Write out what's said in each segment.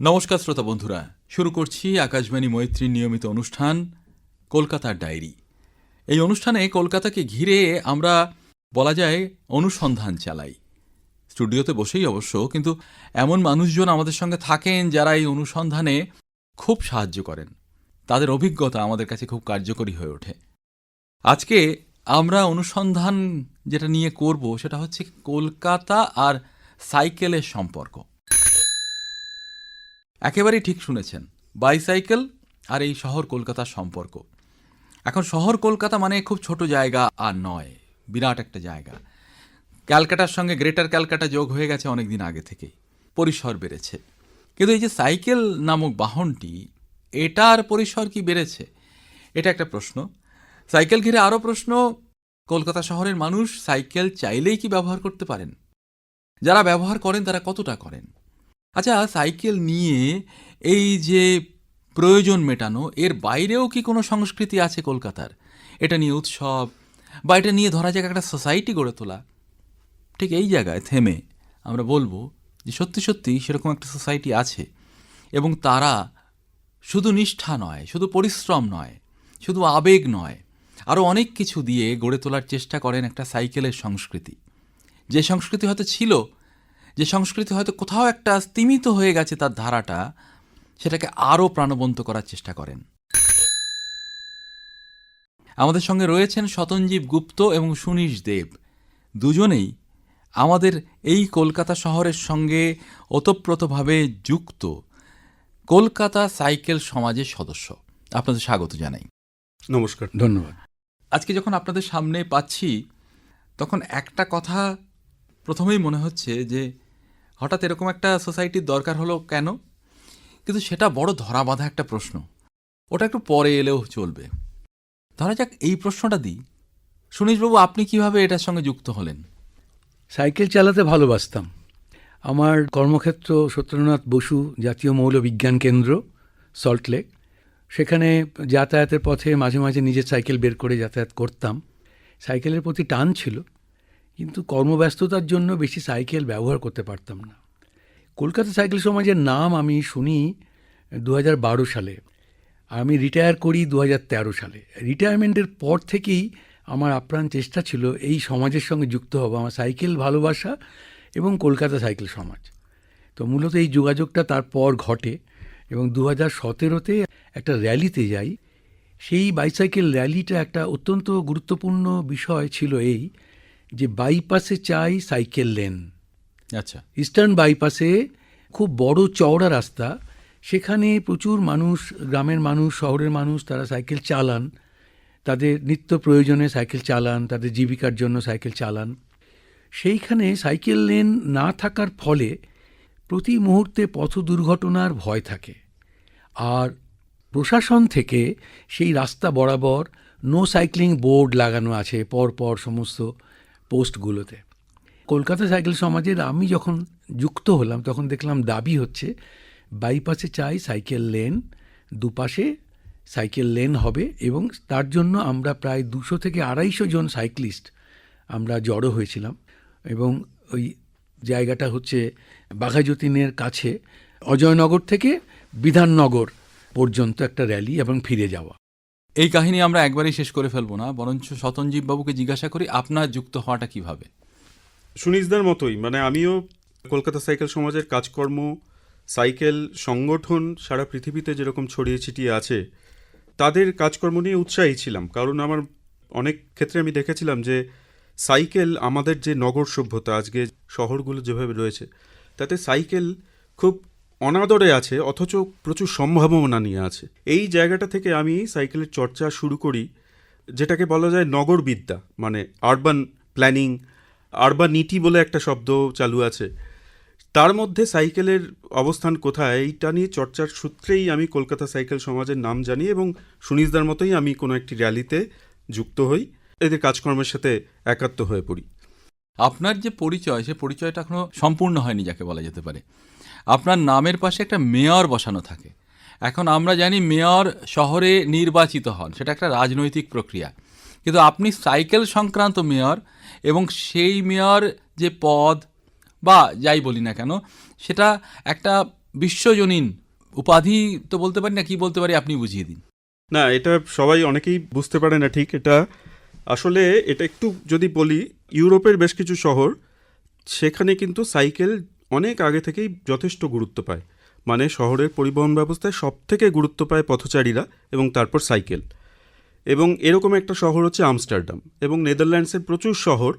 নমস্কার শ্রোতা বন্ধুরা, শুরু করছি আকাশবাণী মৈত্রীর নিয়মিত অনুষ্ঠান, কলকাতার ডায়েরি। এই অনুষ্ঠানে কলকাতাকে ঘিরে আমরা, বলা যায়, অনুসন্ধান চালাই। স্টুডিওতে বসেই অবশ্য, কিন্তু এমন মানুষজন আমাদের সঙ্গে থাকেন যারা এই অনুসন্ধানে খুব সাহায্য করেন। তাদের অভিজ্ঞতা আমাদের কাছে খুব কার্যকরী হয়ে ওঠে। আজকে আমরা অনুসন্ধান যেটা নিয়ে করব, সেটা হচ্ছে কলকাতা আর সাইকেলের সম্পর্ক। একেবারেই ঠিক শুনেছেন, বাইসাইকেল আর এই শহর কলকাতার সম্পর্ক। এখন শহর কলকাতা মানে খুব ছোট জায়গা আর নয়, বিরাট একটা জায়গা। ক্যালকাটার সঙ্গে গ্রেটার ক্যালকাটা যোগ হয়ে গেছে অনেক দিন আগে থেকেই, পরিসর বেড়েছে। কিন্তু এই যে সাইকেল নামক বাহনটি, এটার পরিসর কি বেড়েছে? এটা একটা প্রশ্ন। সাইকেল ঘিরে আরও প্রশ্ন, কলকাতা শহরের মানুষ সাইকেল চাইলেই কি ব্যবহার করতে পারেন? যারা ব্যবহার করেন তারা কতটা করেন? আচ্ছা সাইকেল নিয়ে এই যে প্রয়োজন মেটানো, এর বাইরেও কি কোনো সংস্কৃতি আছে কলকাতার? এটা নিয়ে উৎসব বা এটা নিয়ে ধরা যাক একটা সোসাইটি গড়ে তোলা। ঠিক এই জায়গায় থেমে আমরা বলব যে সত্যি সত্যি সেরকম একটা সোসাইটি আছে এবং তারা শুধু নিষ্ঠা নয়, শুধু পরিশ্রম নয়, শুধু আবেগ নয় আরও অনেক কিছু দিয়ে গড়ে তোলার চেষ্টা করেন একটা সাইকেলের সংস্কৃতি। যে সংস্কৃতি হয়তো ছিল যে সংস্কৃতি হয়তো কোথাও একটা স্তিমিত হয়ে গেছে তার ধারাটা সেটাকে আরও প্রাণবন্ত করার চেষ্টা করেন। আমাদের সঙ্গে রয়েছেন শতঞ্জীব গুপ্ত এবং সুনীশ দেব। দুজনেই আমাদের এই কলকাতা শহরের সঙ্গে ওতপ্রোতভাবে যুক্ত। কলকাতা সাইকেল সমাজের সদস্য। আপনাদের স্বাগত জানাই। নমস্কার। ধন্যবাদ। আজকে যখন আপনাদের সামনে পাচ্ছি তখন একটা কথা প্রথমেই মনে হচ্ছে যে হঠাৎ এরকম একটা সোসাইটির দরকার হলো কেন? কিন্তু সেটা বড় ধরা বাঁধা একটা প্রশ্ন। ওটা একটু পরে এলেও চলবে। ধরা যাক এই প্রশ্নটা দিই। সুনীশবাবু আপনি কীভাবে এটার সঙ্গে যুক্ত হলেন? সাইকেল চালাতে ভালোবাসতাম। আমার কর্মক্ষেত্র সত্যেন্দ্রনাথ বসু, জাতীয় মৌল বিজ্ঞান কেন্দ্র সল্টলেক সেখানে যাতায়াতের পথে মাঝে মাঝে নিজের সাইকেল বের করে যাতায়াত করতাম। সাইকেলের প্রতি টান ছিল। কিন্তু কর্মব্যস্ততার জন্য বেশি সাইকেল ব্যবহার করতে পারতাম না। কলকাতা সাইকেল সমাজের নাম আমি শুনি দু হাজার বারো সালে। আমি রিটায়ার করি দু হাজার তেরো সালে। রিটায়ারমেন্টের পর থেকেই আমার আপ্রাণ চেষ্টা ছিল এই সমাজের সঙ্গে যুক্ত হব আমার সাইকেল ভালোবাসা এবং কলকাতা সাইকেল সমাজ। তো মূলত এই যোগাযোগটা তারপর ঘটে এবং দু হাজার সতেরোতে একটা র্যালিতে যাই। সেই বাইসাইকেল র্যালিটা একটা অত্যন্ত গুরুত্বপূর্ণ বিষয় ছিল এই যে বাইপাসে চাই সাইকেল লেন আচ্ছা। ইস্টার্ন বাইপাসে খুব বড় চওড়া রাস্তা সেখানে প্রচুর মানুষ গ্রামের মানুষ শহরের মানুষ তারা সাইকেল চালান। তাদের নিত্য প্রয়োজনে সাইকেল চালান তাদের জীবিকার জন্য সাইকেল চালান। সেইখানে সাইকেল লেন না থাকার ফলে প্রতি মুহূর্তে পথ দুর্ঘটনার ভয় থাকে। আর প্রশাসন থেকে সেই রাস্তা বরাবর নো সাইক্লিং বোর্ড লাগানো আছে পর পর সমস্ত পোস্টগুলোতে। কলকাতা সাইকেল সমাজের আমি যখন যুক্ত হলাম, তখন দেখলাম দাবি হচ্ছে, বাইপাসে চাই সাইকেল লেন, দুপাশে সাইকেল লেন হবে এবং তার জন্য আমরা প্রায় দুশো থেকে আড়াইশো জন সাইক্লিস্ট আমরা জড়ো হয়েছিলাম এবং ওই জায়গাটা হচ্ছে বাঘাযতীনের কাছে অজয়নগর থেকে বিধাননগর পর্যন্ত একটা র্যালি এবং ফিরে যাওয়া। এই কাহিনী আমরা একবারেই শেষ করে ফেলব না, বরঞ্চ শতঞ্জীব বাবুকে জিজ্ঞাসা করি, আপনার যুক্ত হওয়াটা কীভাবে? সুনীশদার মতোই মানে আমিও কলকাতা সাইকেল সমাজের কাজকর্ম, সাইকেল সংগঠন সারা পৃথিবীতে যেরকম ছড়িয়ে ছিটিয়ে আছে, তাদের কাজকর্ম নিয়ে উৎসাহী ছিলাম। কারণ আমার অনেক ক্ষেত্রে আমি দেখেছিলাম যে, সাইকেল আমাদের যে নগর সভ্যতা, আজকে শহরগুলো যেভাবে রয়েছে, তাতে সাইকেল খুব অনাদরে আছে, অথচ প্রচুর সম্ভাবনা নিয়ে আছে। এই জায়গাটা থেকে আমি সাইকেলের চর্চা শুরু করি, যেটাকে বলা যায় নগরবিদ্যা মানে আরবান প্ল্যানিং আরবানিটি বলে একটা শব্দ চালু আছে। তার মধ্যে সাইকেলের অবস্থান কোথায়, এইটা নিয়ে চর্চার সূত্রেই আমি কলকাতা সাইকেল সমাজের নাম জানি এবং সুনীশদার মতোই আমি কোনো একটি র্যালিতে যুক্ত হই। এদের কাজকর্মের সাথে একাত্ম হয়ে পড়ি। আপনার যে পরিচয়, সে পরিচয়টা এখনও সম্পূর্ণ হয়নি যাকে বলা যেতে পারে। আপনার নামের পাশে একটা মেয়র বসানো থাকে। এখন আমরা জানি মেয়র শহরে নির্বাচিত হন, সেটা একটা রাজনৈতিক প্রক্রিয়া। কিন্তু আপনি সাইকেল সংক্রান্ত মেয়র এবং সেই মেয়র যে পদ বা যাই বলি না কেন, সেটা একটা বিশ্বজনীন উপাধি তো বলতে পারি না, কি বলতে পারি আপনি বুঝিয়ে দিন। না, এটা সবাই অনেকেই বুঝতে পারে না ঠিক, এটা আসলে এটা একটু যদি বলি, ইউরোপের বেশ কিছু শহর, সেখানে কিন্তু সাইকেল অনেক আগে থেকেই যথেষ্ট গুরুত্ব পায়। মানে শহরের পরিবহন ব্যবস্থায় সব থেকে গুরুত্ব পায় পথচারীরা এবং তারপর সাইকেল। এবং এরকম একটা শহর হচ্ছে আমস্টারডাম এবং নেদারল্যান্ডসের প্রচুর শহর।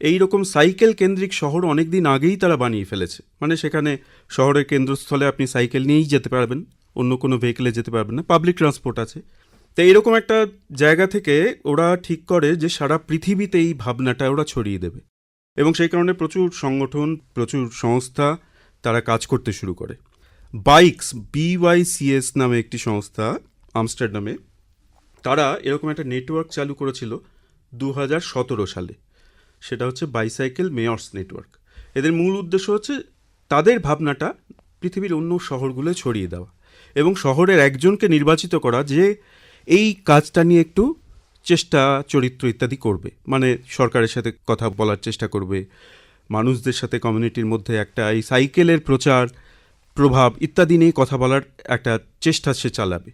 এই রকম সাইকেল কেন্দ্রিক শহর অনেক দিন আগেই তারা বানিয়ে ফেলেছে। মানে সেখানে শহরের কেন্দ্রস্থলে আপনি সাইকেল নিয়েই যেতে পারবেন, অন্য কোনো ভেহিকেলে যেতে পারবেন না পাবলিক ট্রান্সপোর্ট আছে। তো এইরকম একটা জায়গা থেকে ওরা ঠিক করে যে সারা পৃথিবীতে এই ভাবনাটা ওরা ছড়িয়ে দেবে। এবং সেই কারণে প্রচুর সংগঠন, প্রচুর সংস্থা তারা কাজ করতে শুরু করে। বাইকস বিওয়াইসিএস নামে একটি সংস্থা, আমস্টারডামে, তারা এরকম একটা নেটওয়ার্ক চালু করেছিল দু হাজার সতেরো সালে। সেটা হচ্ছে বাইসাইকেল মেয়র্স নেটওয়ার্ক। এদের মূল উদ্দেশ্য হচ্ছে তাদের ভাবনাটা পৃথিবীর অন্য শহরগুলোয় ছড়িয়ে দেওয়া এবং শহরের একজনকে নির্বাচিত করা যে এই কাজটা নিয়ে একটু চেষ্টা চরিত্র ইত্যাদি করবে। মানে সরকারের সাথে কথা বলার চেষ্টা করবে মানুষদের সাথে কমিউনিটির মধ্যে একটা এই সাইকেলের প্রচার প্রভাব ইত্যাদি নিয়ে কথা বলার একটা চেষ্টা সে চালাবে।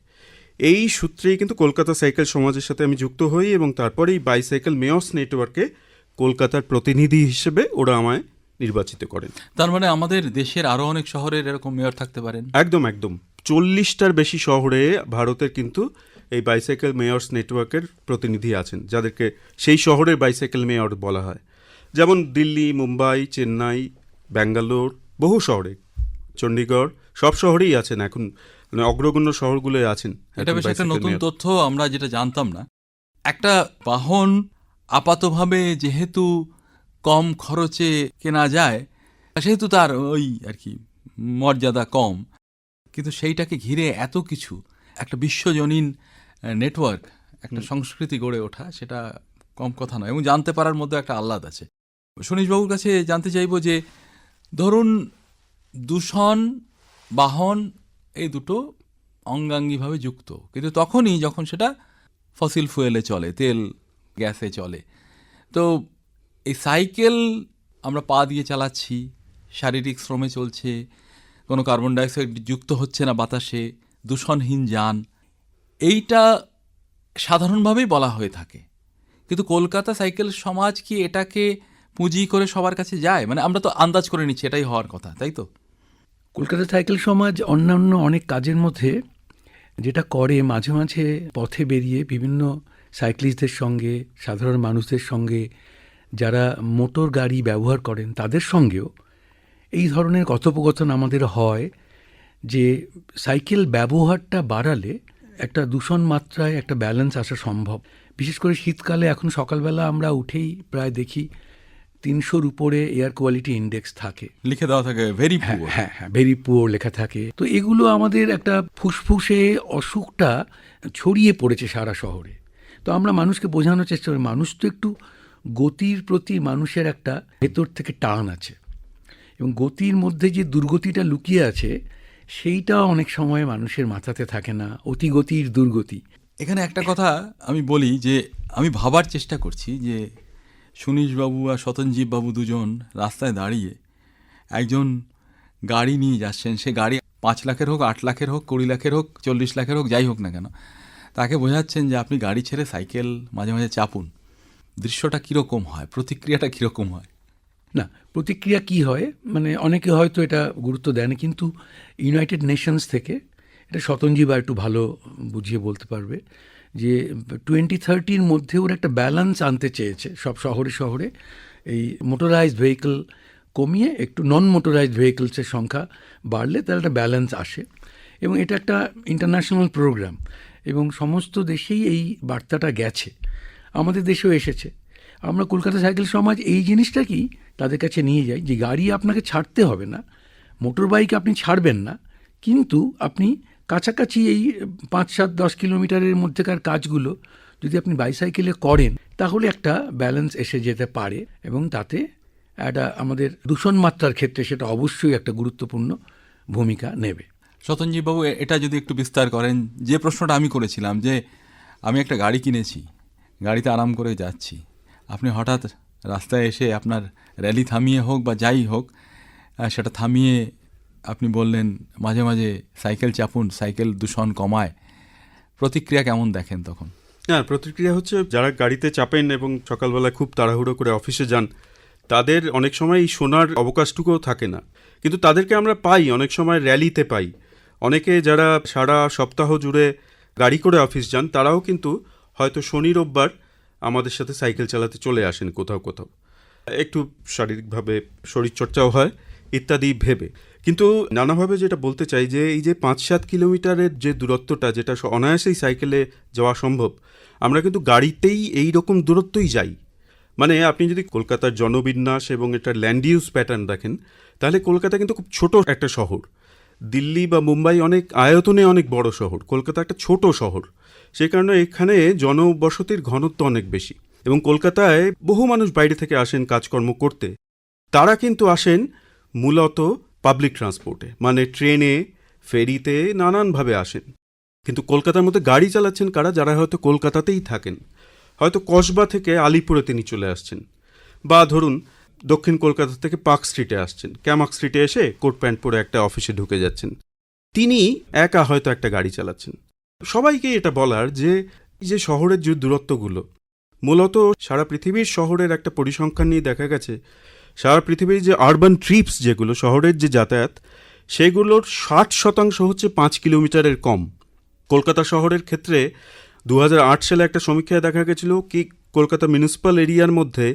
এই সূত্রেই কিন্তু কলকাতা সাইকেল সমাজের সাথে আমি যুক্ত হই এবং তারপরে এই বাইসাইকেল মেয়র্স নেটওয়ার্কে কলকাতার প্রতিনিধি হিসেবে ওরা আমায় নির্বাচিত করেন। তার মানে আমাদের দেশের আরও অনেক শহরের এরকম মেয়র থাকতে পারেন? একদম একদম। চল্লিশটার বেশি শহরে ভারতের কিন্তু এই বাইসাইকেল মেয়র্স নেটওয়ার্কের প্রতিনিধি আছেন যাদেরকে সেই শহরের বাইসাইকেল মেয়র বলা হয়। যেমন দিল্লি মুম্বাই চেন্নাই ব্যাঙ্গালোর বহু শহরে। চণ্ডীগড় সব শহরেই আছেন এখন মানে অগ্রগণ্য শহরগুলোয় আছেন এটা বেশ একটা নতুন তথ্য আমরা যেটা জানতাম না। একটা বাহন আপাতভাবে যেহেতু কম খরচে কেনা যায় সেহেতু তার ওই আর কি মর্যাদা কম। কিন্তু সেইটাকে ঘিরে এত কিছু একটা বিশ্বজনীন নেটওয়ার্ক একটা সংস্কৃতি গড়ে ওঠা সেটা কম কথা নয় এবং জানতে পারার মধ্যে একটা আহ্লাদ আছে। সনীশবাবুর কাছে জানতে চাইব যে ধরুন দূষণ বাহন এই দুটো অঙ্গাঙ্গিভাবে যুক্ত। কিন্তু তখনই যখন সেটা ফসিল ফুয়েলে চলে তেল গ্যাসে চলে তো এই সাইকেল আমরা পা দিয়ে চালাচ্ছি শারীরিক শ্রমে চলছে কোনো কার্বন ডাইঅক্সাইড যুক্ত হচ্ছে না বাতাসে দূষণহীন যান এইটা সাধারণভাবেই বলা হয়ে থাকে। কিন্তু কলকাতা সাইকেল সমাজ কি এটাকে পুঁজি করে সবার কাছে যায়? মানে আমরা তো আন্দাজ করে নিচ্ছি, এটাই হওয়ার কথা, তাই তো? কলকাতা সাইকেল সমাজ অন্যান্য অনেক কাজের মধ্যে যেটা করে মাঝে মাঝে পথে বেরিয়ে বিভিন্ন সাইক্লিস্টদের সঙ্গে, সাধারণ মানুষদের সঙ্গে, যারা মোটর গাড়ি ব্যবহার করেন তাদের সঙ্গেও এই ধরনের কথোপকথন আমাদের হয় যে সাইকেল ব্যবহারটা বাড়ালে একটা দূষণ মাত্রায় একটা ব্যালেন্স আসা সম্ভব। বিশেষ করে শীতকালে এখন সকালবেলা আমরা উঠেই প্রায় দেখি তিনশোর উপরে এয়ার কোয়ালিটি ইন্ডেক্স থাকে। লিখে দেওয়া থাকে ভেরি হ্যাঁ হ্যাঁ হ্যাঁ ভেরি পুয়ার লেখা থাকে। তো এগুলো আমাদের একটা ফুসফুসে অসুখটা ছড়িয়ে পড়েছে সারা শহরে। তো আমরা মানুষকে বোঝানোর চেষ্টা করি মানুষ তো একটু গতির প্রতি মানুষের একটা ভেতর থেকে টান আছে। এবং গতির মধ্যে যে দুর্গতিটা লুকিয়ে আছে সেইটা অনেক সময় মানুষের মাথাতে থাকে না অতি গতির দুর্গতি। এখানে একটা কথা আমি বলি যে আমি ভাবার চেষ্টা করছি যে সুনীশবাবু আর বাবু দুজন রাস্তায় দাঁড়িয়ে একজন গাড়ি নিয়ে যাচ্ছেন। সে গাড়ি পাঁচ লাখের হোক আট লাখের হোক কুড়ি লাখের হোক চল্লিশ লাখের হোক যাই হোক না কেন তাকে বোঝাচ্ছেন যে আপনি গাড়ি ছেড়ে সাইকেল মাঝে মাঝে চাপুন। দৃশ্যটা কীরকম হয়? প্রতিক্রিয়াটা কীরকম হয়? না প্রতিক্রিয়া কি হয়? মানে অনেকে হয়তো এটা গুরুত্ব দেয় না কিন্তু ইউনাইটেড নেশনস থেকে এটা শতঞ্জীবা একটু ভালো বুঝিয়ে বলতে পারবে যে টোয়েন্টি থার্টির মধ্যে ওরা একটা ব্যালেন্স আনতে চেয়েছে সব শহরে শহরে। এই মোটরাইজড ভেহিকল কমিয়ে একটু নন মোটরাইজড ভেহিকলসের সংখ্যা বাড়লে তার একটা ব্যালেন্স আসে। এবং এটা একটা ইন্টারন্যাশনাল প্রোগ্রাম এবং সমস্ত দেশেই এই বার্তাটা গেছে। আমাদের দেশেও এসেছে। আমরা কলকাতা সাইকেল সমাজ এই জিনিসটাকেই তাদের কাছে নিয়ে যাই যে গাড়ি আপনাকে ছাড়তে হবে না মোটর বাইক আপনি ছাড়বেন না, কিন্তু আপনি কাছাকাছি এই পাঁচ সাত দশ কিলোমিটারের মধ্যেকার কাজগুলো যদি আপনি বাইসাইকেলে করেন, তাহলে একটা ব্যালেন্স এসে যেতে পারে এবং তাতে একটা আমাদের দূষণ মাত্রার ক্ষেত্রে সেটা অবশ্যই একটা গুরুত্বপূর্ণ ভূমিকা নেবে। এ- এটা যদি একটু বিস্তার করেন, যে প্রশ্নটা আমি করেছিলাম যে আমি একটা গাড়ি কিনেছি, গাড়িতে আরাম করে যাচ্ছি আপনি হঠাৎ রাস্তায় এসে আপনার র্যালি থামিয়ে হোক বা যাই হোক সেটা থামিয়ে আপনি বললেন, মাঝে মাঝে সাইকেল চাপুন, সাইকেল দূষণ কমায়। প্রতিক্রিয়া কেমন দেখেন তখন? হ্যাঁ প্রতিক্রিয়া হচ্ছে যারা গাড়িতে চাপেন এবং সকালবেলা খুব তাড়াহুড়ো করে অফিসে যান, তাদের অনেক সময় এই শোনার অবকাশটুকুও থাকে না। কিন্তু তাদেরকে আমরা পাই, অনেক সময় র্যালিতে পাই। অনেকে যারা সারা সপ্তাহ জুড়ে গাড়ি করে অফিস যান, তারাও কিন্তু হয়তো শনি রোববার আমাদের সাথে সাইকেল চালাতে চলে আসেন কোথাও কোথাও। একটু শারীরিকভাবে শরীরচর্চাও হয়, ইত্যাদি ভেবে। কিন্তু নানাভাবে যেটা বলতে চাই যে, এই যে পাঁচ সাত কিলোমিটারের যে দূরত্বটা, যেটা অনায়াসেই সাইকেলে যাওয়া সম্ভব, আমরা কিন্তু গাড়িতেই এই রকম দূরত্বই যাই। মানে আপনি যদি কলকাতার জনবিন্যাস এবং এটার ল্যান্ড ইউজ প্যাটার্ন দেখেন, তাহলে কলকাতা কিন্তু খুব ছোট একটা শহর। দিল্লি বা মুম্বাই অনেক আয়তনে অনেক বড় শহর, কলকাতা একটা ছোট শহর। সেই কারণে এখানে জনবসতির ঘনত্ব অনেক বেশি এবং কলকাতায় বহু মানুষ বাইরে থেকে আসেন কাজকর্ম করতে। তারা কিন্তু আসেন মূলত পাবলিক ট্রান্সপোর্টে মানে ট্রেনে, ফেরিতে নানানভাবে আসেন। কিন্তু কলকাতার মধ্যে গাড়ি চালাচ্ছেন কারা? যারা হয়তো কলকাতাতেই থাকেন। হয়তো কসবা থেকে আলিপুরে তিনি চলে আসছেন। বা ধরুন, দক্ষিণ কলকাতা থেকে পার্ক স্ট্রিটে আসছেন। ক্যামাক স্ট্রিটে এসে কোট প্যান্ট পরে একটা অফিসে ঢুকে যাচ্ছেন। তিনি একা হয়তো একটা গাড়ি চালাচ্ছেন। সবাইকে এটা বলার যে যে শহরের যে দূরত্বগুলো, মূলত সারা পৃথিবীর শহরের একটা পরিসংখ্যান নিয়ে দেখা গেছে, সারা পৃথিবীর যে আরবান ট্রিপস যেগুলো, শহরের যে যাতায়াত, সেগুলোর ষাট শতাংশ হচ্ছে পাঁচ কিলোমিটারের কম। কলকাতা শহরের ক্ষেত্রে দু হাজার আট সালে একটা সমীক্ষায় দেখা গেছিল কি কলকাতা মিউনিসিপ্যাল এরিয়ার মধ্যে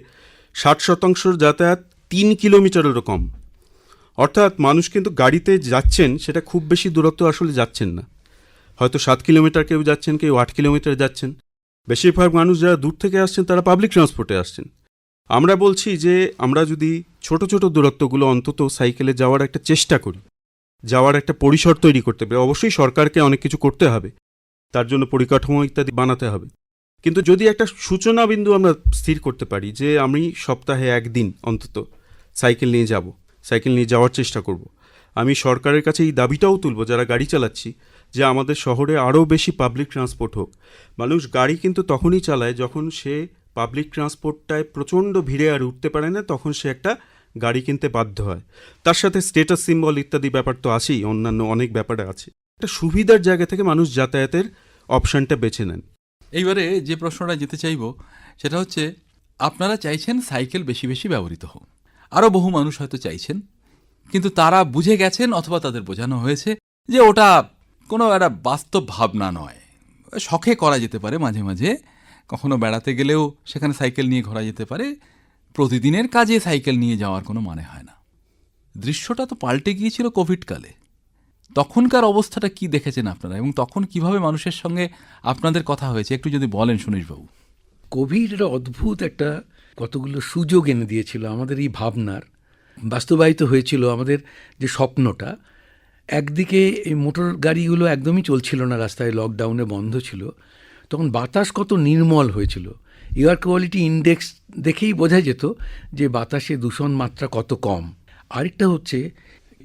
ষাট শতাংশ যাতায়াত তিন কিলোমিটারেরও কম। অর্থাৎ মানুষ কিন্তু গাড়িতে যাচ্ছেন, সেটা খুব বেশি দূরত্ব আসলে যাচ্ছেন না। হয়তো সাত কিলোমিটার কেউ যাচ্ছেন, কেউ আট কিলোমিটার যাচ্ছেন। বেশিরভাগ মানুষ যারা দূর থেকে আসছেন, তারা পাবলিক ট্রান্সপোর্টে আসছেন। আমরা বলছি যে, আমরা যদি ছোট ছোট দূরত্বগুলো অন্তত সাইকেলে যাওয়ার একটা চেষ্টা করি, যাওয়ার একটা পরিসর তৈরি করতে হবে অবশ্যই সরকারকে অনেক কিছু করতে হবে, তার জন্য পরিকাঠামো ইত্যাদি বানাতে হবে। কিন্তু যদি একটা সূচনা বিন্দু আমরা স্থির করতে পারি যে, আমি সপ্তাহে একদিন অন্তত সাইকেল নিয়ে যাব সাইকেল নিয়ে যাওয়ার চেষ্টা করব, আমি সরকারের কাছে এই দাবিটাও তুলব, যারা গাড়ি চালাচ্ছি যে আমাদের শহরে আরও বেশি পাবলিক ট্রান্সপোর্ট হোক। মানুষ গাড়ি কিন্তু তখনই চালায় যখন সে পাবলিক ট্রান্সপোর্টটায় প্রচণ্ড ভিড়ে আর উঠতে পারে না, তখন সে একটা গাড়ি কিনতে বাধ্য হয়। তার সাথে স্টেটাস সিম্বল ইত্যাদি ব্যাপার তো আছেই, অন্যান্য অনেক ব্যাপারে আছে। একটা সুবিধার জায়গা থেকে মানুষ যাতায়াতের অপশনটা বেছে নেন। এইবারে যে প্রশ্নটা যেতে চাইব, সেটা হচ্ছে, আপনারা চাইছেন সাইকেল বেশি বেশি ব্যবহৃত হোক। আরও বহু মানুষ হয়তো চাইছেন, কিন্তু তারা বুঝে গেছেন অথবা তাদের বোঝানো হয়েছে যে ওটা কোনো একটা বাস্তব ভাবনা নয়। শখে করা যেতে পারে মাঝে মাঝে। কখনো বেড়াতে গেলেও সেখানে সাইকেল নিয়ে ঘোরা যেতে পারে। প্রতিদিনের কাজে সাইকেল নিয়ে যাওয়ার কোনো মানে হয় না। দৃশ্যটা তো পাল্টে গিয়েছিল কোভিডকালে। তখনকার অবস্থাটা কি দেখেছেন আপনারা এবং তখন কীভাবে মানুষের সঙ্গে আপনাদের কথা হয়েছে? একটু যদি বলেন সুনীশবাবু কোভিড একটা অদ্ভুত একটা কতগুলো সুযোগ এনে দিয়েছিল আমাদের এই ভাবনার। বাস্তবায়িত হয়েছিল আমাদের যে স্বপ্নটা একদিকে এই মোটর গাড়িগুলো একদমই চলছিল না, রাস্তায় লকডাউনে বন্ধ ছিল, তখন বাতাস কত নির্মল হয়েছিল। এয়ার কোয়ালিটি ইন্ডেক্স দেখেই বোঝা যেত যে বাতাসে দূষণ মাত্রা কত কম। আরেকটা হচ্ছে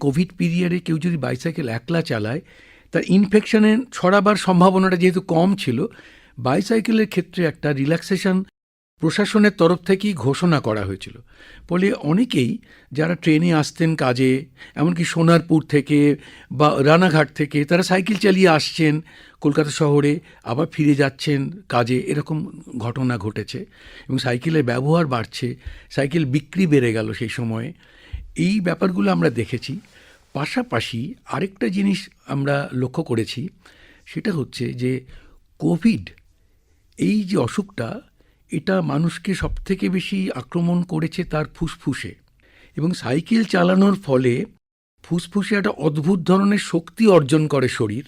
কোভিড পিরিয়ডে কেউ যদি বাইসাইকেল একলা চালায়, তার ইনফেকশনের ছড়াবার সম্ভাবনাটা যেহেতু কম ছিল বাইসাইকেলের ক্ষেত্রে একটা রিল্যাক্সেশন প্রশাসনের তরফ থেকেই ঘোষণা করা হয়েছিল। ফলে অনেকেই যারা ট্রেনে আসতেন কাজে, এমনকি সোনারপুর থেকে বা রানাঘাট থেকে, তারা সাইকেল চালিয়ে আসছেন, কলকাতা শহরে আবার ফিরে যাচ্ছেন কাজে, এরকম ঘটনা ঘটেছে এবং সাইকেলের ব্যবহার বাড়ছে, সাইকেল বিক্রি বেড়ে গেল সেই সময়ে। এই ব্যাপারগুলো আমরা দেখেছি। পাশাপাশি আরেকটা জিনিস আমরা লক্ষ্য করেছি, সেটা হচ্ছে যে কোভিড, এই যে অসুখটা এটা মানুষকে সবথেকে বেশি আক্রমণ করেছে তার ফুসফুসে। এবং সাইকেল চালানোর ফলে ফুসফুসে একটা অদ্ভুত ধরনের শক্তি অর্জন করে শরীর।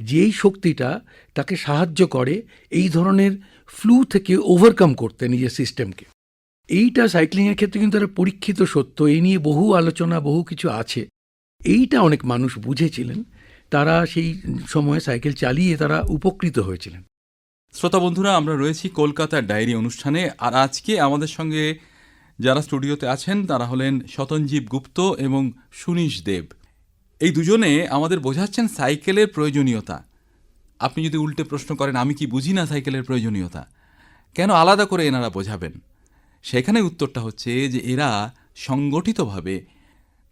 যেই শক্তিটা তাকে সাহায্য করে এই ধরনের ফ্লু থেকে ওভারকাম করতে নিজের সিস্টেমকে। এইটা সাইক্লিংয়ের ক্ষেত্রে কিন্তু একটা পরীক্ষিত সত্য এই নিয়ে বহু আলোচনা, বহু কিছু আছে। এইটা অনেক মানুষ বুঝেছিলেন। তারা সেই সময়ে সাইকেল চালিয়ে তারা উপকৃত হয়েছিলেন। শ্রোতা বন্ধুরা, আমরা রয়েছি কলকাতার ডায়েরি অনুষ্ঠানে, আর আজকে আমাদের সঙ্গে যারা স্টুডিওতে আছেন, তারা হলেন শতঞ্জীব গুপ্ত এবং সুনীশ দেব। এই দুজনে আমাদের বোঝাচ্ছেন সাইকেলের প্রয়োজনীয়তা। আপনি যদি উল্টে প্রশ্ন করেন, আমি কি বুঝি না সাইকেলের প্রয়োজনীয়তা? কেন আলাদা করে এনারা বোঝাবেন? সেখানে উত্তরটা হচ্ছে যে, এরা সংগঠিতভাবে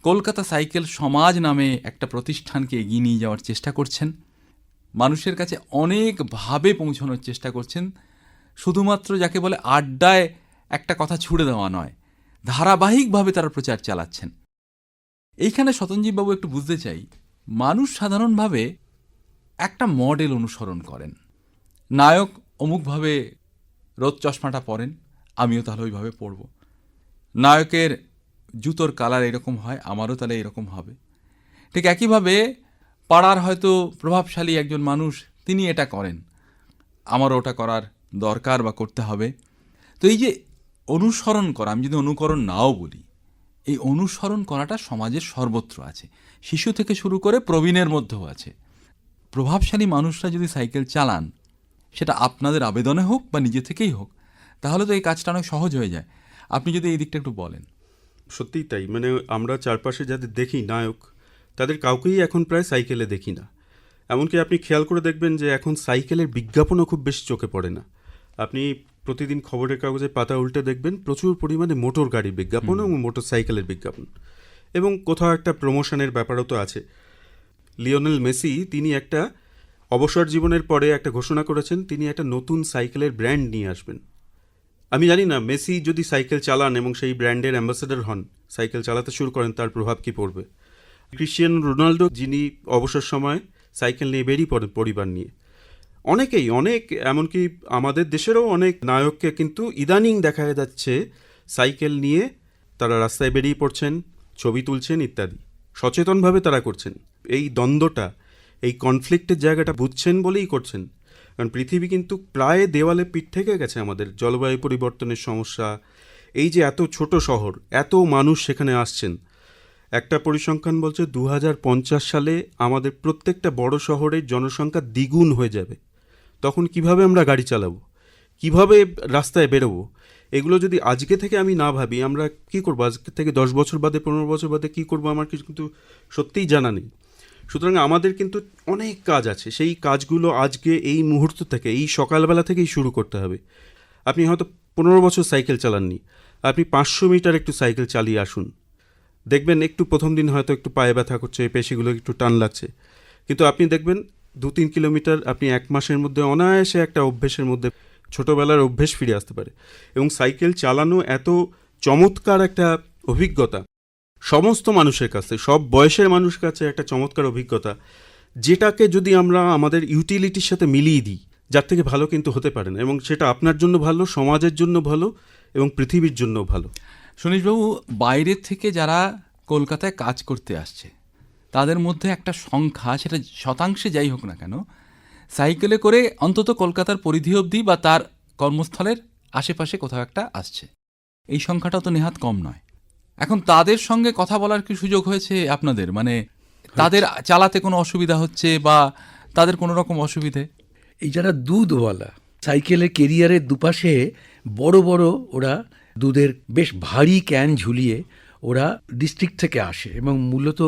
কলকাতা সাইকেল সমাজ নামে একটা প্রতিষ্ঠানকে এগিয়ে নিয়ে যাওয়ার চেষ্টা করছেন। মানুষের কাছে অনেকভাবে পৌঁছানোর চেষ্টা করছেন, শুধুমাত্র যাকে বলে আড্ডায় একটা কথা ছুড়ে দেওয়া নয়, ধারাবাহিকভাবে তারা প্রচার চালাচ্ছেন। এইখানে শতঞ্জীববাবু একটু বুঝতে চাই, মানুষ সাধারণভাবে একটা মডেল অনুসরণ করেন। নায়ক অমুকভাবে রোদ চশমাটা পরেন, আমিও তাহলে ওইভাবে পরব। নায়কের জুতোর কালার এরকম হয়, আমারও তাহলে এরকম হবে। ঠিক একইভাবে পাড়ার হয়তো প্রভাবশালী একজন মানুষ, তিনি এটা করেন। আমারও ওটা করার দরকার বা করতে হবে। তো এই যে অনুসরণ করা, আমি যদি অনুকরণ নাও বলি, এই অনুসরণ করাটা সমাজের সর্বত্র আছে। শিশু থেকে শুরু করে প্রবীণের মধ্যেও আছে। প্রভাবশালী মানুষরা যদি সাইকেল চালান, সেটা আপনাদের আবেদনে হোক বা নিজে থেকেই হোক, তাহলে তো এই কাজটা অনেক সহজ হয়ে যায়। আপনি যদি এই দিকটা একটু বলেন। সত্যিই তাই। মানে আমরা চারপাশে যাদের দেখি, নায়ক তাদের কাউকেই এখন প্রায় সাইকেলে দেখি না। এমনকি আপনি খেয়াল করে দেখবেন যে এখন সাইকেলের বিজ্ঞাপনও খুব বেশি চোখে পড়ে না। আপনি প্রতিদিন খবরের কাগজে পাতা উল্টে দেখবেন প্রচুর পরিমাণে মোটর গাড়ির বিজ্ঞাপন এবং মোটর সাইকেলের বিজ্ঞাপন। এবং কোথাও একটা প্রমোশনের ব্যাপারও তো আছে। লিওনেল মেসি তিনি একটা অবসর জীবনের পরে একটা ঘোষণা করেছেন তিনি একটা নতুন সাইকেলের ব্র্যান্ড নিয়ে আসবেন। আমি জানি না মেসি যদি সাইকেল চালান এবং সেই ব্র্যান্ডের অ্যাম্বাসেডর হন সাইকেল চালাতে শুরু করেন তার প্রভাব কি পড়বে? ক্রিশ্চিয়ান রোনাল্ডো যিনি অবসর সময় সাইকেল নিয়ে বেরিয়ে পড়েন পরিবার নিয়ে। অনেকেই, অনেক, এমনকি আমাদের দেশেরও অনেক নায়ককে কিন্তু ইদানিং দেখা যাচ্ছে সাইকেল নিয়ে তারা রাস্তায় বেরিয়ে পড়ছেন, ছবি তুলছেন ইত্যাদি। সচেতনভাবে তারা করছেন। এই দ্বন্দ্বটা, এই কনফ্লিক্টের জায়গাটা বুঝছেন বলেই করছেন। কারণ পৃথিবী কিন্তু প্রায় দেওয়ালে পিঠ থেকে গেছে আমাদের জলবায়ু পরিবর্তনের সমস্যা। এই যে এত ছোট শহর, এত মানুষ সেখানে আসছেন একটা পরিসংখ্যান বলছে দু হাজার পঞ্চাশ সালে আমাদের প্রত্যেকটা বড় শহরের জনসংখ্যা দ্বিগুণ হয়ে যাবে। তখন কীভাবে আমরা গাড়ি চালাবো? কীভাবে রাস্তায় বেরোবো? এগুলো যদি আজকে থেকে আমি না ভাবি, আমরা কি করব? আজকে থেকে দশ বছর বাদে, পনেরো বছর বাদে কি করব? আমার কিছু কিন্তু সত্যিই জানা নেই। সুতরাং আমাদের কিন্তু অনেক কাজ আছে। সেই কাজগুলো আজকে এই মুহূর্ত থেকে, এই সকালবেলা থেকেই শুরু করতে হবে। আপনি হয়তো পনেরো বছর সাইকেল চালাননি। আপনি পাঁচশো মিটার একটু সাইকেল চালিয়ে আসুন। দেখবেন একটু প্রথম দিন হয়তো একটু পায়ে ব্যথা করছে পেশিগুলো একটু টান লাগছে। কিন্তু আপনি দেখবেন দু তিন কিলোমিটার আপনি এক মাসের মধ্যে অনায়াসে একটা অভ্যেসের মধ্যে ছোটোবেলার অভ্যেস ফিরে আসতে পারে। এবং সাইকেল চালানো এত চমৎকার একটা অভিজ্ঞতা। সমস্ত মানুষের কাছে, সব বয়সের মানুষের কাছে একটা চমৎকার অভিজ্ঞতা, যেটাকে যদি আমরা আমাদের ইউটিলিটির সাথে মিলিয়ে দিই, যার থেকে ভালো কিন্তু হতে পারে না। এবং সেটা আপনার জন্য ভালো, সমাজের জন্য ভালো এবং পৃথিবীর জন্য ভালো। সুনীশবাবু বাইরের থেকে যারা কলকাতায় কাজ করতে আসছে তাদের মধ্যে একটা সংখ্যা সেটা শতাংশে যাই হোক না কেন সাইকেলে করে অন্তত কলকাতার পরিধি অবধি বা তার কর্মস্থলের আশেপাশে কোথাও একটা আসছে। এই সংখ্যাটা তো নেহাত কম নয়। এখন তাদের সঙ্গে কথা বলার কি সুযোগ হয়েছে আপনাদের? মানে তাদের চালাতে কোনো অসুবিধা হচ্ছে বা তাদের কোনো রকম অসুবিধে? এই যারা দুধওয়ালা সাইকেলের কেরিয়ারের দুপাশে বড় বড় ওরা দুধের বেশ ভারী ক্যান ঝুলিয়ে ওরা ডিস্ট্রিক্ট থেকে আসে এবং মূলত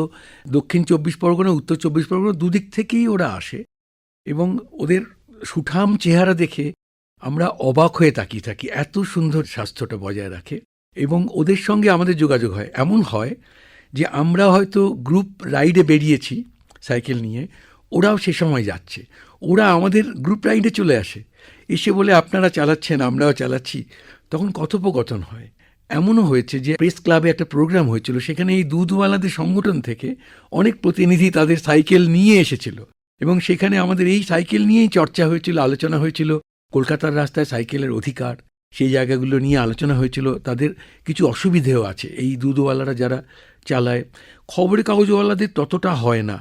দক্ষিণ চব্বিশ পরগনা, উত্তর চব্বিশ পরগনা দুদিক থেকেই ওরা আসে এবং ওদের সুঠাম চেহারা দেখে আমরা অবাক হয়ে তাকিয়ে থাকি, এত সুন্দর স্বাস্থ্যটা বজায় রাখে এবং ওদের সঙ্গে আমাদের যোগাযোগ হয়। এমন হয় যে আমরা হয়তো গ্রুপ রাইডে বেরিয়েছি সাইকেল নিয়ে, ওরাও সে সময় যাচ্ছে। ওরা আমাদের গ্রুপ রাইডে চলে আসে। এসে বলে, আপনারা চালাচ্ছেন, আমরাও চালাচ্ছি। তখন কথোপকথন হয়। এমনও হয়েছে যে প্রেস ক্লাবে একটা প্রোগ্রাম হয়েছিল, সেখানে এই দুধওয়ালাদের সংগঠন থেকে অনেক প্রতিনিধি তাদের সাইকেল নিয়ে এসেছিল এবং সেখানে আমাদের এই সাইকেল নিয়েই চর্চা হয়েছিল, আলোচনা হয়েছিল। কলকাতার রাস্তায় সাইকেলের অধিকার, সেই জায়গাগুলো নিয়ে আলোচনা হয়েছিল। তাদের কিছু অসুবিধেও আছে। এই দুধওয়ালারা যারা চালায় খবরের কাগজওয়ালাদের ততটা হয় না।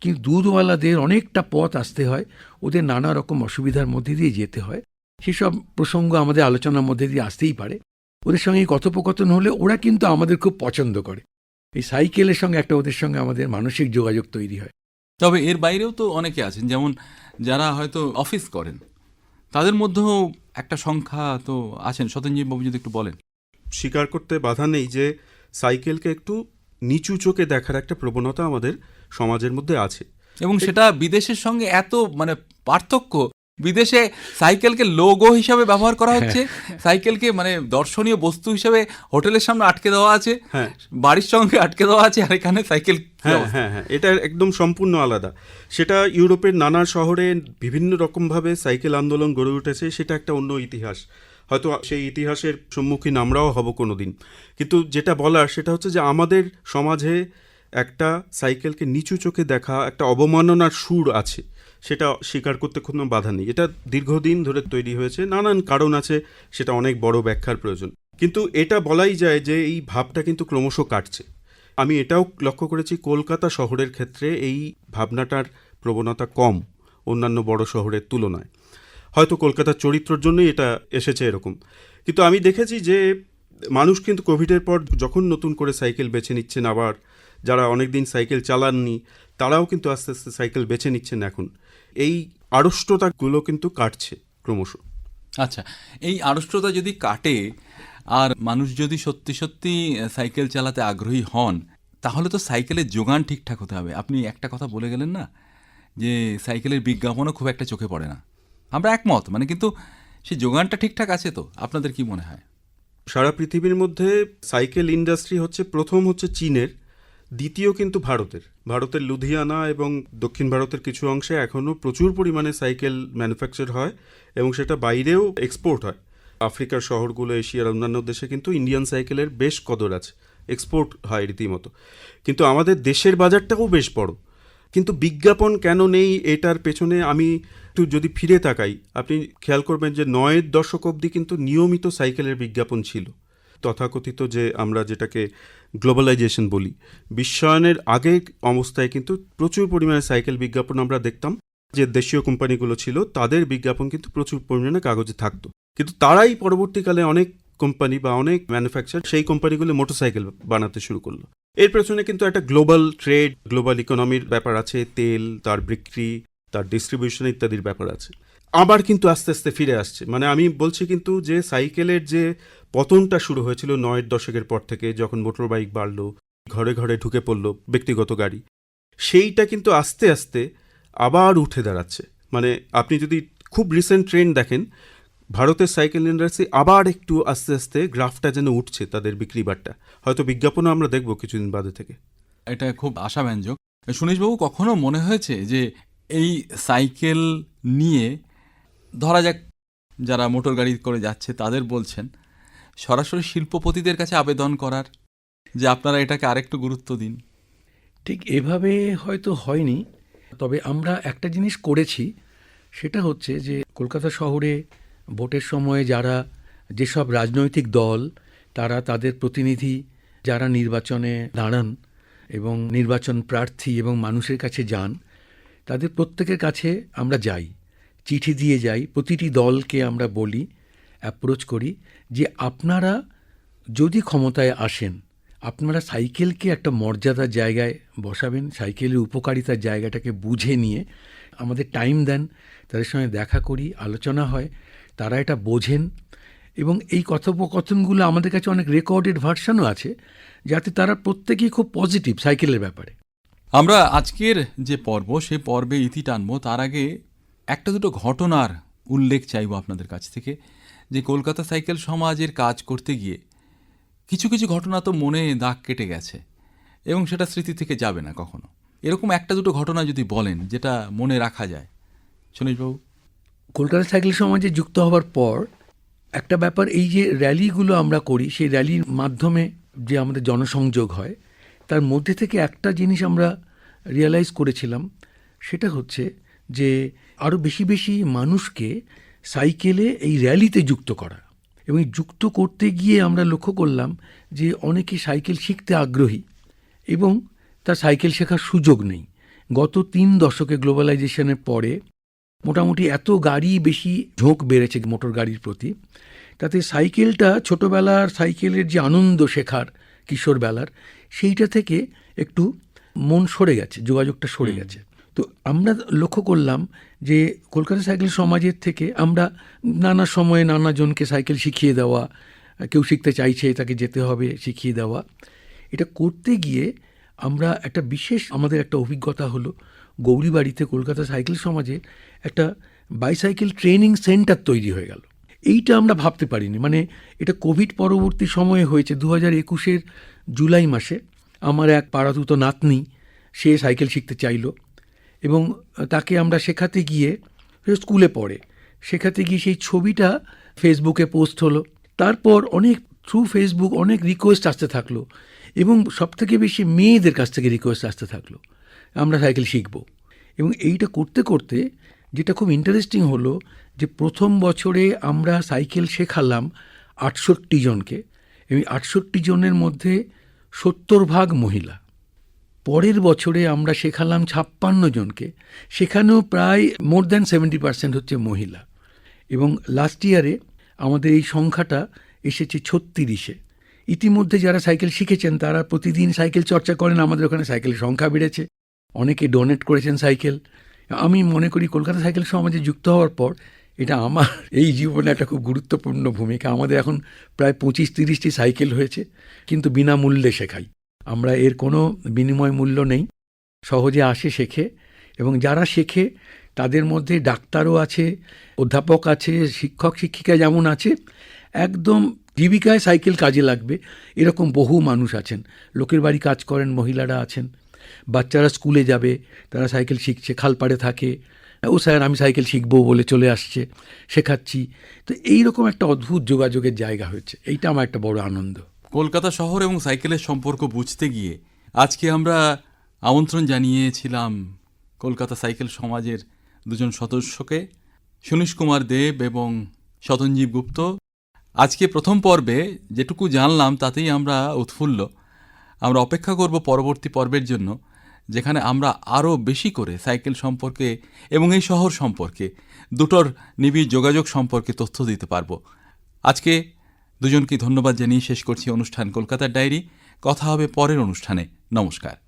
কিন্তু দুধওয়ালাদের অনেকটা পথ আসতে হয়। ওদের নানা রকম অসুবিধার মধ্যে দিয়ে যেতে হয়। সেসব প্রসঙ্গ আমাদের আলোচনার মধ্যে দিয়ে আসতেই পারে। ওদের সঙ্গে এই কথোপকথন হলে ওরা কিন্তু আমাদের খুব পছন্দ করে। এই সাইকেলের সঙ্গে একটা ওদের সঙ্গে আমাদের মানসিক যোগাযোগ তৈরি হয়। তবে এর বাইরেও তো অনেকে আছেন যেমন যারা হয়তো অফিস করেন তাদের মধ্যেও একটা সংখ্যা তো আছেন। শতঞ্জীব বাবু যদি একটু বলেন। স্বীকার করতে বাধা নেই যে সাইকেলকে একটু নিচু চোখে দেখার একটা প্রবণতা আমাদের সমাজের মধ্যে আছে। এবং সেটা বিদেশের সঙ্গে এত মানে পার্থক্য বিদেশে সাইকেলকে লোগো হিসাবে ব্যবহার করা হচ্ছে। সাইকেলকে মানে দর্শনীয় বস্তু হিসাবে হোটেলের সামনে আটকে দেওয়া আছে। হ্যাঁ। বাড়ির সঙ্গে আটকে দেওয়া আছে আর এখানে সাইকেল হ্যাঁ হ্যাঁ হ্যাঁ এটা একদম সম্পূর্ণ আলাদা। সেটা ইউরোপের নানা শহরে বিভিন্ন রকমভাবে সাইকেল আন্দোলন গড়ে উঠেছে সেটা একটা অন্য ইতিহাস। হয়তো সেই ইতিহাসের সম্মুখীন আমরাও হব কোনো দিন কিন্তু যেটা বলার সেটা হচ্ছে যে আমাদের সমাজে একটা সাইকেলকে নিচু চোখে দেখা একটা অবমাননার সুর আছে। সেটা স্বীকার করতে কোনো বাধা নেই। এটা দীর্ঘদিন ধরে তৈরি হয়েছে। নানান কারণ আছে, সেটা অনেক বড় ব্যাখ্যার প্রয়োজন। কিন্তু এটা বলাই যায় যে এই ভাবটা কিন্তু ক্রমশ কাটছে। আমি এটাও লক্ষ্য করেছি, কলকাতা শহরের ক্ষেত্রে এই ভাবনাটার প্রবণতা কম অন্যান্য বড় শহরের তুলনায়। হয়তো কলকাতার চরিত্রর জন্যই এটা এসেছে এরকম। কিন্তু আমি দেখেছি যে মানুষ কিন্তু কোভিডের পর যখন নতুন করে সাইকেল বেছে নিচ্ছেন আবার যারা অনেকদিন সাইকেল চালাননি তারাও কিন্তু আস্তে আস্তে সাইকেল বেছে নিচ্ছেন এখন। এই আড়ষ্টতাগুলো কিন্তু কাটছে ক্রমশ। আচ্ছা এই আড়ষ্টতা যদি কাটে আর মানুষ যদি সত্যি সত্যি সাইকেল চালাতে আগ্রহী হন তাহলে তো সাইকেলের যোগান ঠিকঠাক হতে হবে। আপনি একটা কথা বলে গেলেন না যে সাইকেলের বিজ্ঞাপনও খুব একটা চোখে পড়ে না। আমরা একমত মানে কিন্তু সে যোগানটা ঠিকঠাক আছে তো আপনাদের কি মনে হয়? সারা পৃথিবীর মধ্যে সাইকেল ইন্ডাস্ট্রি হচ্ছে প্রথম হচ্ছে চীনের। দ্বিতীয় কিন্তু ভারতের। ভারতের লুধিয়ানা এবং দক্ষিণ ভারতের কিছু অংশে এখনও প্রচুর পরিমাণে সাইকেল ম্যানুফ্যাকচার হয় এবং সেটা বাইরেও এক্সপোর্ট হয়। আফ্রিকার শহরগুলো, এশিয়ার অন্যান্য দেশে কিন্তু ইন্ডিয়ান সাইকেলের বেশ কদর আছে। এক্সপোর্ট হয় রীতিমতো। কিন্তু আমাদের দেশের বাজারটাও বেশ বড়। কিন্তু বিজ্ঞাপন কেন নেই এটার পেছনে আমি একটু যদি ফিরে তাকাই, আপনি খেয়াল করবেন যে নয়ের দশক অবধি কিন্তু নিয়মিত সাইকেলের বিজ্ঞাপন ছিল। তথাকথিত যে আমরা যেটাকে গ্লোবালাইজেশন বলি, বিশ্বায়নের আগে অবস্থায় কিন্তু প্রচুর পরিমাণে সাইকেল বিজ্ঞাপন আমরা দেখতাম। যে দেশীয় কোম্পানিগুলো ছিল, তাদের বিজ্ঞাপন কিন্তু প্রচুর পরিমাণে কাগজে থাকতো। কিন্তু তারাই পরবর্তীকালে অনেক কোম্পানি বা অনেক ম্যানুফ্যাকচার সেই কোম্পানিগুলো মোটরসাইকেল বানাতে শুরু করল। এর পেছনে কিন্তু একটা গ্লোবাল ট্রেড গ্লোবাল ইকোনমির ব্যাপার আছে, তেল, তার বিক্রি, তার ডিস্ট্রিবিউশন ইত্যাদির ব্যাপার আছে। আবার কিন্তু আস্তে আস্তে ফিরে আসছে। মানে আমি বলছি কিন্তু যে সাইকেলের যে পতনটা শুরু হয়েছিল নয়ের দশকের পর থেকে, যখন মোটর বাইক বাড়লো, ঘরে ঘরে ঢুকে পড়ল ব্যক্তিগত গাড়ি, সেইটা কিন্তু আস্তে আস্তে আবার উঠে দাঁড়াচ্ছে। মানে আপনি যদি খুব রিসেন্ট ট্রেন্ড দেখেন, ভারতের সাইকেল ইন্ডাস্ট্রি আবার একটু আস্তে আস্তে গ্রাফটা যেন উঠছে তাদের বিক্রি বাট্টা। হয়তো বিজ্ঞাপনও আমরা দেখব কিছুদিন বাদে থেকে। এটা খুব আশাব্যঞ্জক। সুনীশবাবু কখনো মনে হয়েছে যে এই সাইকেল নিয়ে ধরা যাক যারা মোটর গাড়ি করে যাচ্ছে, তাদের বলছেন, সরাসরি শিল্পপতিদের কাছে আবেদন করার, যে আপনারা এটাকে আরেকটু গুরুত্ব দিন। ঠিক এভাবে হয়তো হয়নি, তবে আমরা একটা জিনিস করেছি, সেটা হচ্ছে যে কলকাতা শহরে ভোটের সময়ে যারা যেসব রাজনৈতিক দল, তারা তাদের প্রতিনিধি যারা নির্বাচনে দাঁড়ান এবং নির্বাচন প্রার্থী এবং মানুষের কাছে যান, তাদের প্রত্যেকের কাছে আমরা যাই। চিঠি দিয়ে যাই, প্রতিটি দলকে আমরা বলি অ্যাপ্রোচ করি যে আপনারা যদি ক্ষমতায় আসেন, আপনারা সাইকেলকে একটা মর্যাদার জায়গায় বসাবেন, সাইকেলের উপকারিতার জায়গাটাকে বুঝে নিয়ে আমাদের টাইম দেন, তাদের সঙ্গে দেখা করি, আলোচনা হয়, তারা এটা বোঝেন এবং এই কথোপকথনগুলো আমাদের কাছে অনেক রেকর্ডেড ভার্সানও আছে, যাতে তারা প্রত্যেকেই খুব পজিটিভ সাইকেলের ব্যাপারে। আমরা আজকের যে পর্ব, সে পর্বে ইতি টানবো, তার আগে একটা দুটো ঘটনার উল্লেখ চাইব আপনাদের কাছ থেকে, যে কলকাতা সাইকেল সমাজের কাজ করতে গিয়ে কিছু কিছু ঘটনা তো মনে দাগ কেটে গেছে, এবং সেটা স্মৃতি থেকে যাবে না কখনো। এরকম একটা দুটো ঘটনা যদি বলেন, যেটা মনে রাখা যায়। সুনীশবাবু কলকাতা সাইকেল সমাজে যুক্ত হওয়ার পর একটা ব্যাপার, এই যে র্যালিগুলো আমরা করি, সেই র্যালির মাধ্যমে যে আমাদের জনসংযোগ হয়, তার মধ্যে থেকে একটা জিনিস আমরা রিয়েলাইজ করেছিলাম, সেটা হচ্ছে যে আরও বেশি বেশি মানুষকে সাইকেলে এই র্যালিতে যুক্ত করা এবং যুক্ত করতে গিয়ে আমরা লক্ষ্য করলাম যে অনেকে সাইকেল শিখতে আগ্রহী এবং তার সাইকেল শেখার সুযোগ নেই। গত তিন দশকে গ্লোবালাইজেশনের পরে মোটামুটি এত গাড়ি বেশি ঝোঁক বেড়েছে মোটর গাড়ির প্রতি তাতে সাইকেলটা ছোটোবেলার সাইকেলের যে আনন্দ শেখার কিশোরবেলার সেইটা থেকে একটু মন সরে গেছে যোগাযোগটা সরে গেছে। তো আমরা লক্ষ্য করলাম যে কলকাতা সাইকেল সমাজের থেকে আমরা নানা সময়ে নানা জনকে সাইকেল শিখিয়ে দেওয়া, কেউ শিখতে চাইছে তাকে যেতে হবে, শিখিয়ে দেওয়া। এটা করতে গিয়ে আমরা একটা বিশেষ, আমাদের একটা অভিজ্ঞতা হলো গৌরীবাড়িতে কলকাতা সাইকেল সমাজে একটা বাইসাইকেল ট্রেনিং সেন্টার তৈরি হয়ে গেল। এইটা আমরা ভাবতে পারিনি। মানে এটা কোভিড পরবর্তী সময়ে হয়েছে। দু হাজার একুশের জুলাই মাসে আমার এক পাড়াতুতো নাতনি, সে সাইকেল শিখতে চাইলো। এবং তাকে আমরা শেখাতে গিয়ে স্কুলে পড়ে। শেখাতে গিয়ে সেই ছবিটা ফেসবুকে পোস্ট হলো। তারপর অনেক থ্রু ফেসবুক অনেক রিকোয়েস্ট আসতে থাকল এবং সবথেকে বেশি মেয়েদের কাছ থেকে রিকোয়েস্ট আসতে থাকল। আমরা সাইকেল শিখব। এবং এইটা করতে করতে যেটা খুব ইন্টারেস্টিং হলো যে প্রথম বছরে আমরা সাইকেল শেখালাম আটষট্টি জনকে। এবং আটষট্টি জনের মধ্যে সত্তর ভাগ মহিলা। পরের বছরে আমরা শেখালাম ছাপ্পান্ন জনকে। সেখানেও প্রায় মোর দ্যান সেভেন্টি পার্সেন্ট হচ্ছে মহিলা। এবং লাস্ট ইয়ারে আমাদের এই সংখ্যাটা এসেছে ছত্রিশে। ইতিমধ্যে যারা সাইকেল শিখেছেন, তারা প্রতিদিন সাইকেল চর্চা করেন, আমাদের ওখানে সাইকেলের সংখ্যা বেড়েছে। অনেকে ডোনেট করেছেন সাইকেল। আমি মনে করি কলকাতা সাইকেল সমাজে যুক্ত হওয়ার পর এটা আমার এই জীবনে একটা খুব গুরুত্বপূর্ণ ভূমিকা। আমাদের এখন প্রায় পঁচিশ তিরিশটি সাইকেল হয়েছে, কিন্তু বিনামূল্যে শেখাই। আমরা এর কোনো বিনিময় মূল্য নেই। সহজে আসে, শেখে এবং যারা শেখে, তাদের মধ্যে ডাক্তারও আছে, অধ্যাপক আছে, শিক্ষক, শিক্ষিকা যেমন আছে, একদম জীবিকায় সাইকেল কাজে লাগবে। এরকম বহু মানুষ আছেন। লোকের বাড়ি কাজ করেন, মহিলারা আছেন। বাচ্চারা স্কুলে যাবে, তারা সাইকেল শিখছে খালপাড়ে থাকে। ও স্যার, আমি সাইকেল শিখব বলে চলে আসছে, শেখাচ্ছি। তো এই রকম একটা অদ্ভুত যোগাযোগের জায়গা হয়েছে। এইটা আমার একটা বড় আনন্দ। কলকাতা শহর এবং সাইকেলের সম্পর্ক বুঝতে গিয়ে আজকে আমরা আমন্ত্রণ জানিয়েছিলাম কলকাতা সাইকেল সমাজের দুজন সদস্যকে, সুনীশ কুমার দেব এবং সতঞ্জীব গুপ্ত। আজকে প্রথম পর্বে যেটুকু জানলাম তাতেই আমরা উৎফুল্ল। আমরা অপেক্ষা করব পরবর্তী পর্বের জন্য, যেখানে আমরা আরও বেশি করে সাইকেল সম্পর্কে এবং এই শহর সম্পর্কে, দুটোর নিবিড় যোগাযোগ সম্পর্কে তথ্য দিতে পারব। আজকে দুজনকে ধন্যবাদ জানিয়ে শেষ করছি অনুষ্ঠান কলকাতার ডায়েরি। কথা হবে পরের অনুষ্ঠানে। নমস্কার।